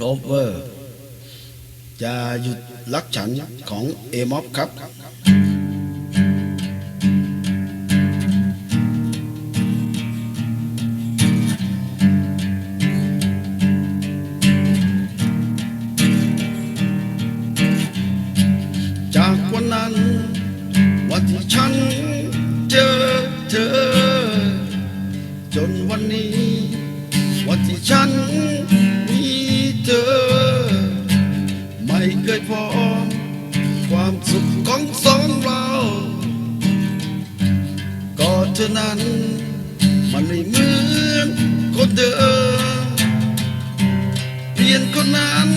โคลเวอร์อย่าหยุดรักฉันของเอมอฟครับจากวันนั้น วันที่ฉันเจอเธอ จนวันนี้ วันที่ฉัน ไม่เคยพอ ความสุขของสองเราก็เธอนั้น มันไม่เหมือนคนเดิมเปลี่ยนคนนั้น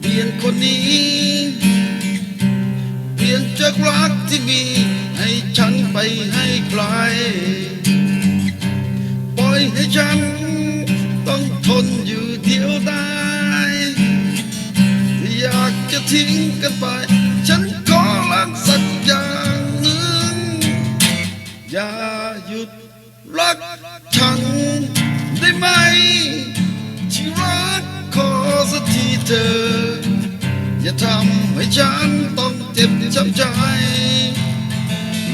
เปลี่ยนคนนี้ เปลี่ยนจากรักที่มี ให้ฉันไปให้ไกลปล่อยให้ฉัน ทิ้งกันไป ฉันขอรักสักอย่างหนึ่งอย่าหยุดรักฉันได้ไหมที่รักขอสักทีเธอ อย่าทำให้ฉันต้องเจ็บช้ำใจ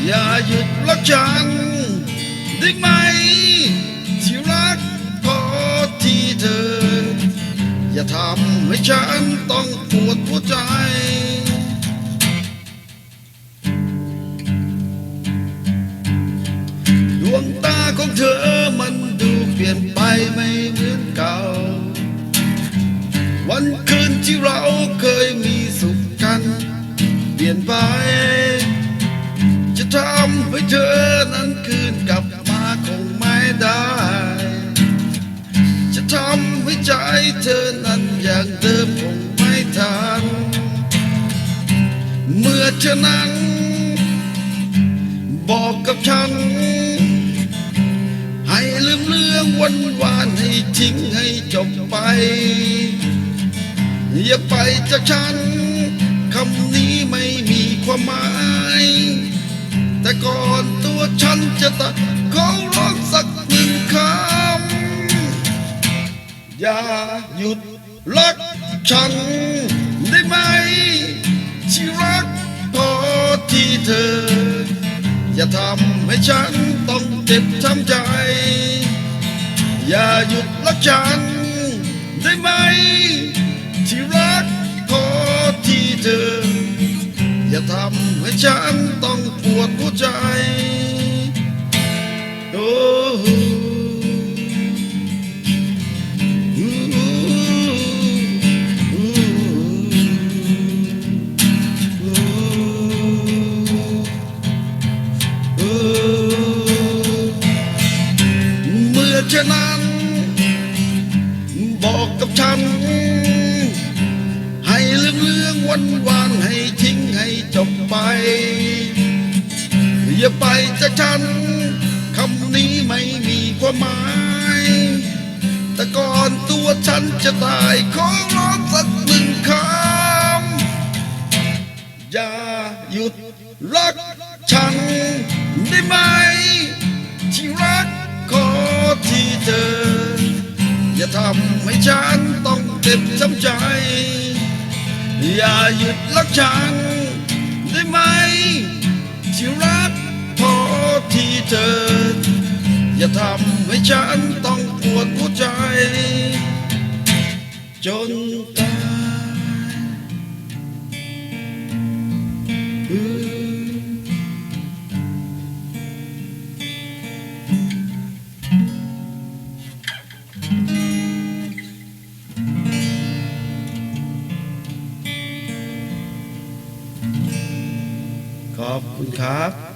อย่าหยุดรักฉันได้ไหมที่รัก ทำให้ฉันต้องปวดหัวใจดวงตาของเธอมันดูเปลี่ยนไปไม่เหมือนเก่า วันคืนที่เราเคยมีสุขกัน เปลี่ยนไป จะทำให้เธอนั้น เธอนั้น บอกกับฉัน ให้ลืมเรื่องวันวานให้ทิ้งให้จบไป อย่าไปจากฉันคำนี้ไม่มีความหมาย แต่ก่อนตัวฉันจะตายขอร้องสักหนึ่งคำอย่าหยุดรักฉันได้ไหม เธอ อย่าทำให้ฉันต้องเจ็บช้ำใจ อย่าหยุดรักฉันได้ไหม ที่รักขอที่เธอ อย่าทำให้ฉันต้องปวดหัวใจ ช่นนั้น บอกกับฉัน ให้ลืมเรื่องวันวานให้ทิ้งให้จบไป อย่าไปจากฉันคำนี้ไม่มีความหมาย แต่ก่อนตัวฉันจะตายขอร้องสักหนึ่งคำอย่าหยุดรักฉันได้ไหม อย่าทำให้ฉันต้องเจ็บช้ำใจ อย่าหยุดรักฉันได้ไหม ที่รักพอที่เธอ อย่าทำให้ฉันต้องปวดหัวใจ จน ขอบคุณครับ